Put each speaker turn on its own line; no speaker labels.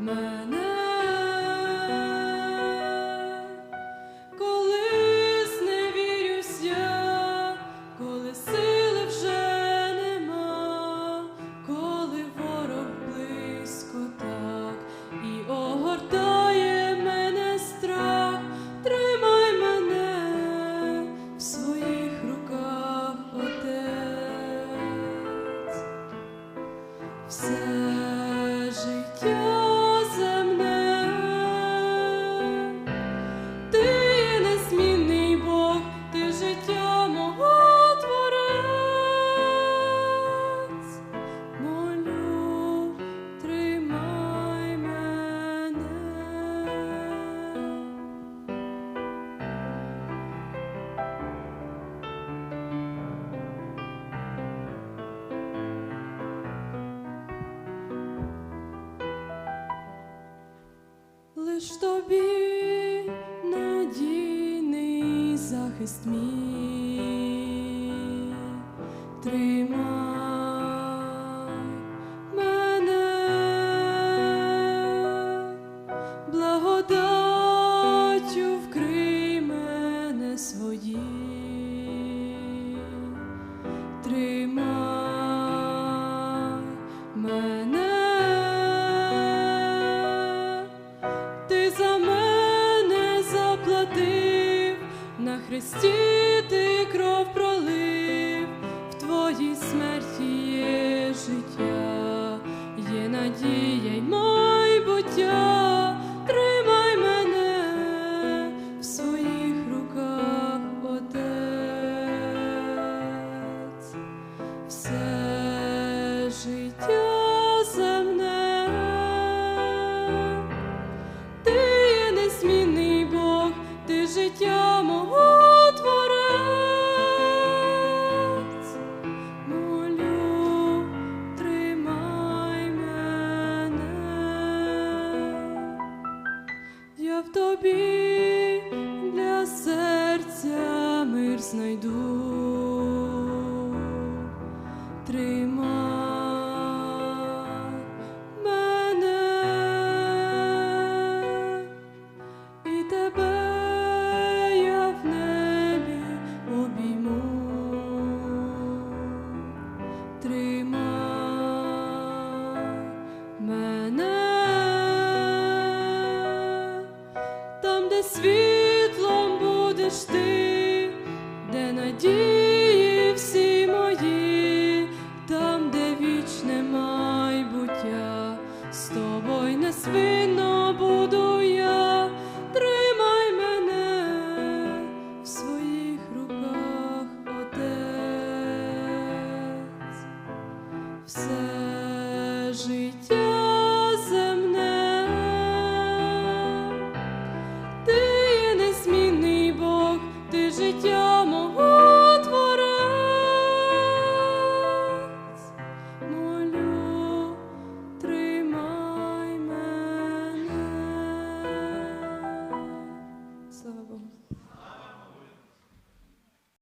мене. Колись не вірюсь я, коли сили вже нема, коли ворог близько так і огортає мене страх, тримай мене в своїх руках отець. Все життя. Лиш тобі надійний захист мій, тримай на хресті ти кров життя мого де світлом будеш ти, де надії всі мої, там, де вічне майбуття, з тобою неспинно буду я, тримай мене в своїх руках, Отець. Все